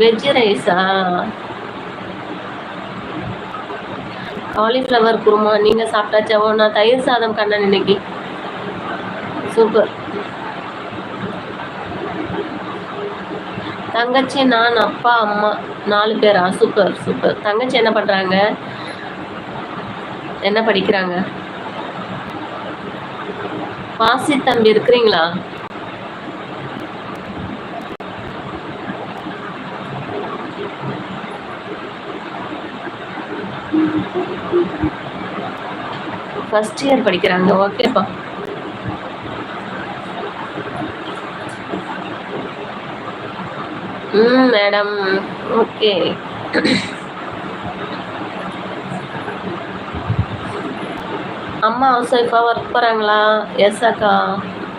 Veg ரைஸா cauliflower kurma. நீங்கள் சாப்பிட்டாச்சா? ஓ நான் தயிர் சாதம் கண்ணன் இன்னைக்கு. சூப்பர். தங்கச்சி நான் அப்பா அம்மா நாலு பேரா? Super super. தங்கச்சி என்ன பண்ணுறாங்க என்ன படிக்கிறாங்க? வாசி தம்பி இருக்கிறீங்களா? ஃபர்ஸ்ட் இயர் படிக்கிறாங்க ஓகேப்பா ம் மேடம் ஓகே அம்மா ஹவுஸ் ஒய்ஃபாக ஒர்க் போகிறாங்களா எஸ் அக்கா.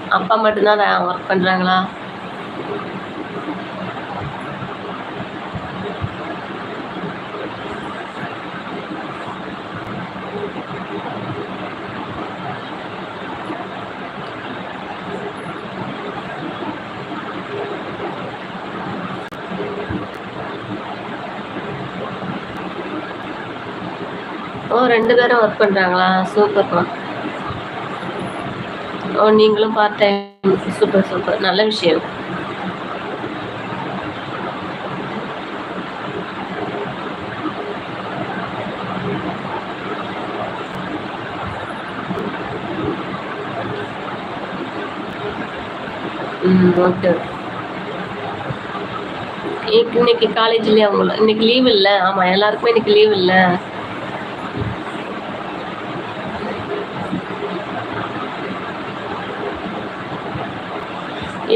அப்பா மட்டும்தான் ஒர்க் பண்ணுறாங்களா ஓ ரெண்டு பேரும் ஒர்க் பண்ணுறாங்களா சூப்பர்மா ஓ நீங்களும் பார்ட் டைம் சூப்பர் சூப்பர் நல்ல விஷயம். ம் ஓகே இன்னைக்கு காலேஜ்லயே அவங்கள இன்னைக்கு லீவ் இல்லை. ஆமாம் எல்லாருக்குமே இன்னைக்கு லீவ் இல்லை.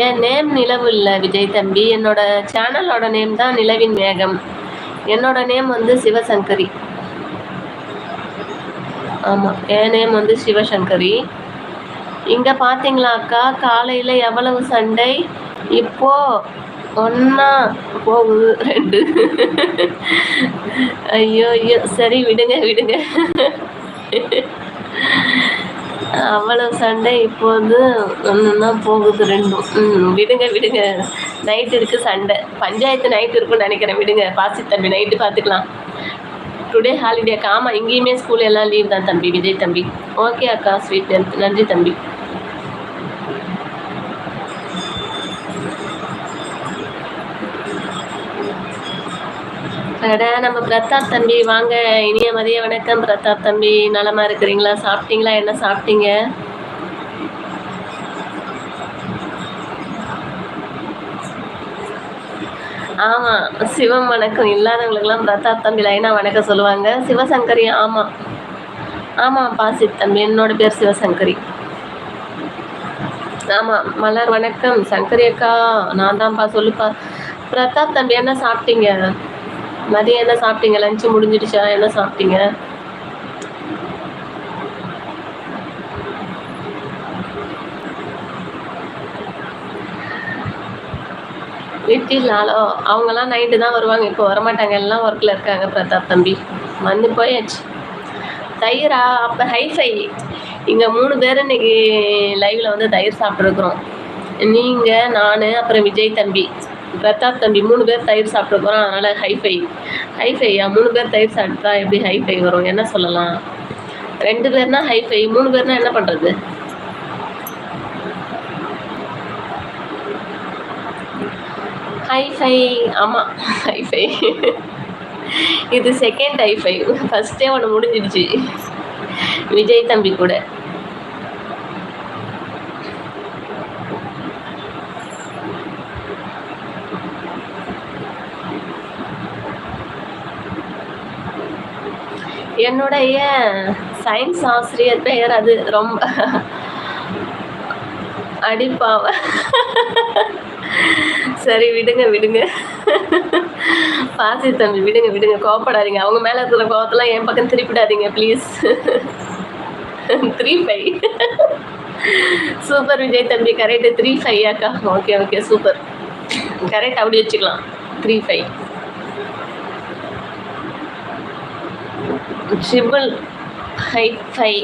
என் நேம் நிலவு இல்லை விஜய் தம்பி. என்னோட சேனலோட நேம் தான் நிலவின் மேகம். என்னோட நேம் வந்து சிவசங்கரி. ஆமாம் என் நேம் வந்து சிவசங்கரி. இங்கே பார்த்தீங்களா அக்கா காலையில் எவ்வளவு சண்டை? இப்போ ஒன்றா போகுது ரெண்டு. ஐயோ ஐயோ. சரி விடுங்க விடுங்க. அவ்வளவு சண்டை இப்போ வந்து ஒன்று போகுது ரெண்டும். விடுங்க விடுங்க. நைட் இருக்கு சண்டை. பஞ்சாயத்து நைட் இருக்குன்னு நினைக்கிறேன். விடுங்க பாசி தம்பி நைட்டு பார்த்துக்கலாம். டுடே ஹாலிடே காமா இங்கேயுமே ஸ்கூல் எல்லாம் லீவ் தான் தம்பி விஜய் தம்பி. ஓகே அக்கா ஸ்வீட் நன்றி தம்பி. அட நம்ம பிரதாப் தம்பி வாங்க. இனிய மதிய வணக்கம் பிரதாப் தம்பி. நலமா இருக்கிறீங்களா? சாப்பிட்டீங்களா? என்ன சாப்பிட்டீங்க? ஆமாம் சிவம் வணக்கம். இல்லாதவங்களுக்குலாம் பிரதாப் தம்பி லைனா வணக்கம் சொல்லுவாங்க. சிவசங்கரி ஆமாம் ஆமா பாசித் தம்பி. என்னோட பேர் சிவசங்கரி. ஆமாம் மலர் வணக்கம். சங்கரி அக்கா நான் தான்ப்பா சொல்லுப்பா. பிரதாப் தம்பி என்ன சாப்பிட்டீங்க? மதியம் என்ன சாப்பிட்டீங்க? லஞ்சு முடிஞ்சிடுச்சா? என்ன சாப்பிட்டீங்க? வீட்டில் ஆளோ அவங்கெல்லாம் நைட்டு தான் வருவாங்க. இப்போ வரமாட்டாங்க. எல்லாம் ஒர்க்கில் இருக்காங்க பிரதாப் தம்பி. வந்து போயாச்சு. தயிரா? அப்போ ஹைஃபை இங்கே மூணு பேர் இன்னைக்கு லைவில் வந்து தயிர் சாப்பிட்ருக்குறோம் நீங்கள் நான் அப்புறம் விஜய் தம்பி. பிரதாப் தம்பி மூணு பேர் தயிர் சாப்பிட போகிறோம் அதனால் ஹைஃபை ஹைஃபையா மூணு பேர் தயிர் சாப்பிட்டா எப்படி ஹைஃபை வரும்? என்ன சொல்லலாம்? ரெண்டு பேர்னா ஹைஃபை மூணு பேர்னா என்ன பண்ணுறது ஹைஃபை ஆமாம் ஹைஃபை இது செகண்ட் ஹைஃபை ஃபஸ்ட்டே ஒன்று முடிஞ்சிடுச்சு. விஜய் தம்பி கூட. என்னுடைய சயின்ஸ் ஆசிரியர் பெயர் அது ரொம்ப அடிப்பாவ. சரி விடுங்க விடுங்க. பாசி தம்பி விடுங்க விடுங்க. கோவப்படாதீங்க. அவங்க மேலே இருக்கிற கோவத்தெல்லாம் என் பக்கம் திருப்பிடாதீங்க please three five super Vijay தம்பி கரெக்டு த்ரீ ஃபைவ் அக்கா? ஓகே ஓகே சூப்பர் கரெக்ட் அப்படி வச்சுக்கலாம். Three five triple high five